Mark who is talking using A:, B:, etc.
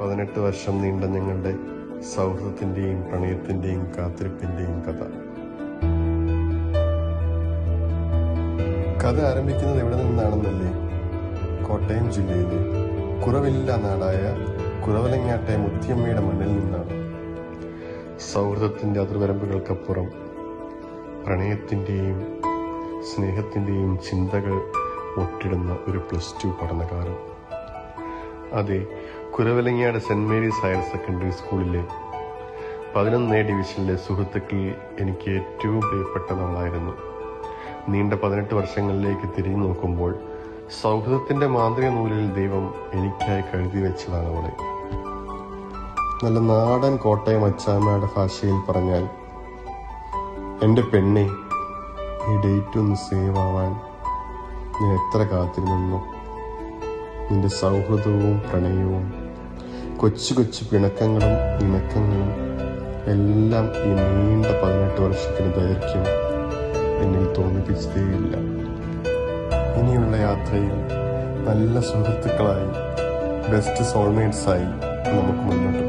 A: പതിനെട്ട് വർഷം നീണ്ട ഞങ്ങളുടെ സൗഹൃദത്തിന്റെയും പ്രണയത്തിന്റെയും കാത്തിരിപ്പിന്റെയും കഥ. കഥ ആരംഭിക്കുന്നത് എവിടെ നിന്നാണെന്നല്ലേ? കോട്ടയം ജില്ലയിലെ കുറവില്ല നാടായ കുറവലങ്ങാട്ടെ മുത്തിയമ്മയുടെ മണ്ണിൽ നിന്നാണ്. സൗഹൃദത്തിന്റെ അതിർവരമ്പുകൾക്കപ്പുറം പ്രണയത്തിന്റെയും സ്നേഹത്തിന്റെയും ചിന്തകൾ ഒട്ടിടുന്ന ഒരു പ്ലസ് ടു പഠനകാലം. അതെ Kuravilangad saint Mary's higher secondary സ്കൂളിലെ പതിനൊന്നേ ഡിവിഷനിലെ സുഹൃത്തുക്കളിൽ എനിക്ക് ഏറ്റവും പ്രിയപ്പെട്ട നാളായിരുന്നു. നീണ്ട പതിനെട്ട് വർഷങ്ങളിലേക്ക് തിരിഞ്ഞു നോക്കുമ്പോൾ സൗഹൃദത്തിന്റെ മാന്ത്രിക നൂലിൽ ദൈവം എനിക്കായി കഴുതി വെച്ചതാണ് അവളെ നല്ല നാടൻ കോട്ടയം അച്ചാമ്മയുടെ ഭാഷയിൽ പറഞ്ഞാൽ എന്റെ പെണ്ണെ ഈ ഡേറ്റ് ഒന്ന് സേവ് ആവാൻ ഞാൻ എത്ര കാത്തിരുന്നു നിന്റെ സൗഹൃദവും പ്രണയവും കൊച്ചു കൊച്ചു പിണക്കങ്ങളും ഇണക്കങ്ങളും എല്ലാം ഈ നീണ്ട പതിനെട്ട് വർഷത്തിന് ദൈർഘ്യം എന്നിൽ തോന്നിപ്പിച്ചതേയില്ല. ഇനിയുള്ള യാത്രയിൽ നല്ല സുഹൃത്തുക്കളായി ബെസ്റ്റ് സോൾമേറ്റ്സായി നമുക്ക് മുന്നോട്ട്